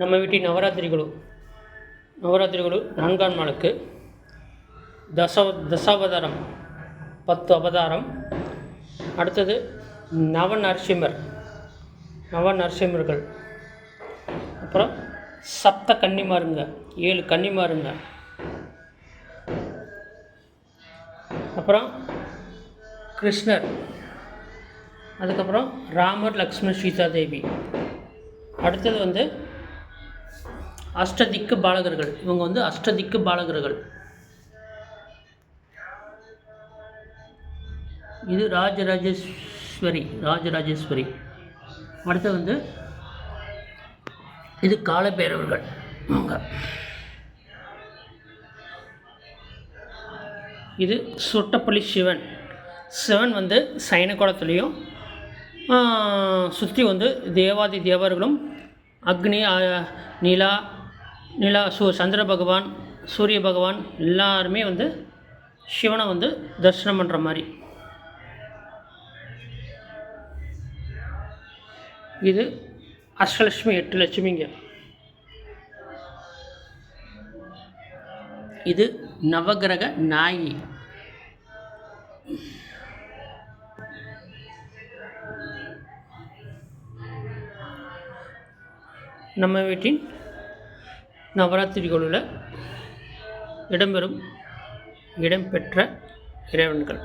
நம்ம வீட்டில் நவராத்திரி குழு நவராத்திரி குழு நான்காம் தச தசாவதாரம் பத்து அவதாரம். அடுத்தது நவ நரசிம்மர் நவ நரசிம்மர்கள் அப்புறம் சப்த கன்னிமாருங்க ஏழு கன்னிமாருங்க. அப்புறம் கிருஷ்ணர் அதுக்கப்புறம் ராமர் லக்ஷ்மண் சீதா தேவி. அடுத்தது வந்து அஷ்டதிக்கு பாலகர்கள். இவங்க வந்து அஷ்டதிக்கு பாலகர்கள். இது ராஜராஜேஸ்வரி ராஜராஜேஸ்வரி. அடுத்து வந்து இது காலபேரவர்கள். அவங்க இது சுட்டப்பள்ளி சிவன். சிவன் வந்து சைன குளத்துலேயும் சுற்றி வந்து தேவாதி தேவர்களும் அக்னி நிலா நிலா சு சந்திர பகவான் சூரிய பகவான் எல்லாருமே வந்து சிவனை வந்து தரிசனம் பண்ணுற மாதிரி. இது அஷ்டலட்சுமி எட்டு லட்சுமிங்க. இது நவகிரக நாயி நம்ம வீட்டின் நவராத்திரிகளில் இடம்பெறும் இடம்பெற்ற இறைவன்கள்.